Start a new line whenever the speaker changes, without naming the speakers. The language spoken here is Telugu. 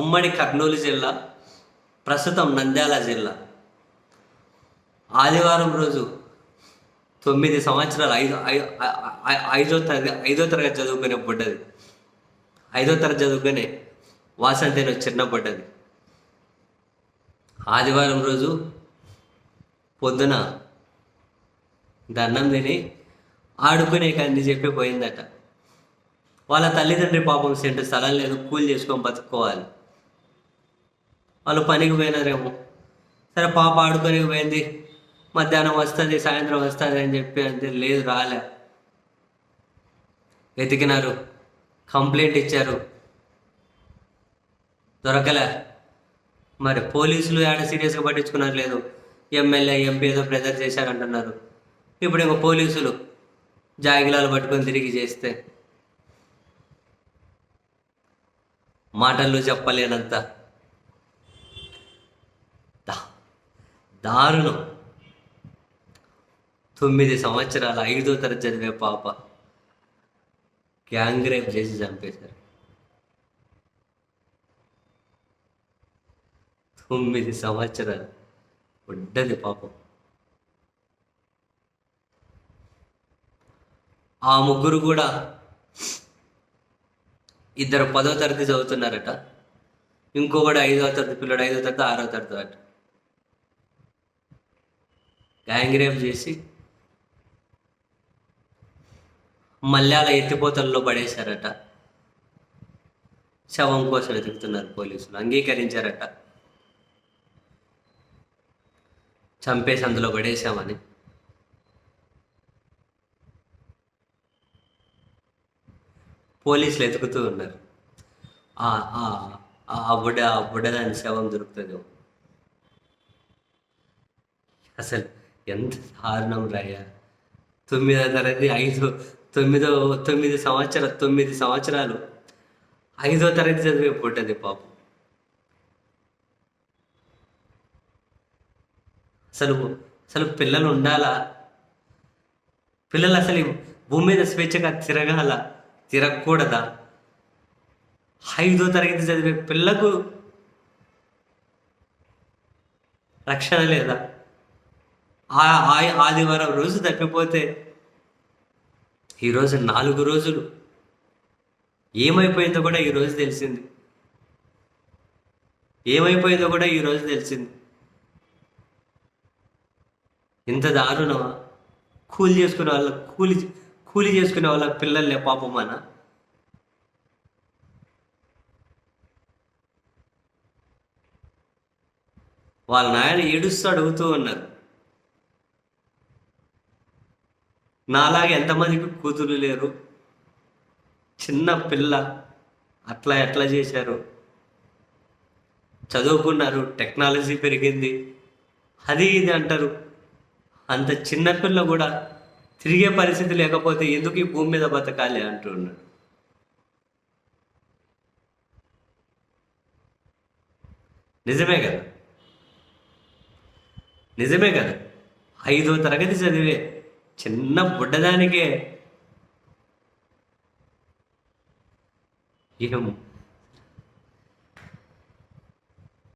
ఉమ్మడి కర్నూలు జిల్లా ప్రస్తుతం నంద్యాల జిల్లా. ఆదివారం రోజు తొమ్మిది సంవత్సరాలు ఐదు ఐదో తరగతి ఐదో తరగతి చదువుకునే బుడ్డది. ఐదో తరగతి చదువుకునే వాసంతి చిన్న బుడ్డది. ఆదివారం రోజు పొద్దున దండం తిని ఆడుకునే కానీ చెప్పి పోయిందట. వాళ్ళ తల్లిదండ్రి పాపం సెంటర్ స్థలం లేదు కూలి చేసుకొని బతుక్కోవాలి. వాళ్ళు పనికి పోయినారేమో. సరే పాప ఆడుకొని పోయింది. మధ్యాహ్నం వస్తుంది సాయంత్రం వస్తుంది అని చెప్పి అంటే లేదు రాలే. వెతికినారు. కంప్లైంట్ ఇచ్చారు. దొరకలే. మరి పోలీసులు ఆడ సీరియస్గా పట్టించుకున్నారు లేదు. ఎమ్మెల్యే ఎంపీ ఏదో ప్రెజర్ చేశారంటున్నారు. ఇప్పుడు ఇంకో పోలీసులు జాగిలాలు పట్టుకొని తిరిగి చేస్తే మాటల్లో చెప్పలేనంత. దారుణం. తొమ్మిది సంవత్సరాల ఐదో తరగతి చదివే పాప గ్యాంగ్ రేప్ చేసి చంపేశారు. తొమ్మిది సంవత్సరాలు ఉండదు పాపం. ఆ ముగ్గురు కూడా ఇద్దరు పదో తరగతి చదువుతున్నారట. ఇంకొకటి ఐదో తరగతి పిల్లడు ఐదో తరగతి ఆరో తరగతి అట. గ్యాంగ్ రేప్ చేసి మల్యాల ఎత్తిపోతల్లో పడేశారట. శవం కోసం వెతుకుతున్నారు పోలీసులు. అంగీకరించారట. చంపేసి అందులో పడేశామని. పోలీసులు ఎతుకుతూ ఉన్నారు. ఆ ఆ- ఆ బుడ్డ ఆ శవం దొరుకుతుంది అసలు ఎంత దారుణం రాయ తొమ్మిదో తరగతి ఐదు తొమ్మిదో తొమ్మిది సంవత్సరాలు తొమ్మిది సంవత్సరాలు. ఐదో తరగతి చదివే పుట్టది పాపం. అసలు అసలు పిల్లలు ఉండాలా? పిల్లలు అసలు భూమి మీద స్వేచ్ఛగా తిరగాల? తిరగకూడదా? ఐదో తరగతి చదివే పిల్లకు రక్షణ లేదా? ఆ ఆదివారం రోజు తప్పిపోతే ఈరోజు నాలుగు రోజులు ఏమైపోయిందో కూడా ఈరోజు తెలిసింది. ఏమైపోయిందో కూడా ఈరోజు తెలిసింది. ఇంత దారుణమా? కూలి చేసుకునే వాళ్ళ కూలి కూలి చేసుకునే వాళ్ళ పిల్లలే పాపమానా వాళ్ళ నాయన ఏడుస్తూ అడుగుతూ ఉన్నారు. నాలాగా ఎంతమందికి కూతురు లేరు? చిన్న పిల్ల అట్లా ఎట్లా చేశారు? చదువుకున్నారు టెక్నాలజీ పెరిగింది. అది ఇది అంటారు. అంత చిన్నపిల్ల కూడా తిరిగే పరిస్థితి లేకపోతే ఎందుకు ఈ భూమి మీద బతకాలి అంటున్నాడు నిజమే కదా? నిజమే కదా? ఐదో తరగతి చదివే చిన్న బుడ్డదానికే. ఏమో.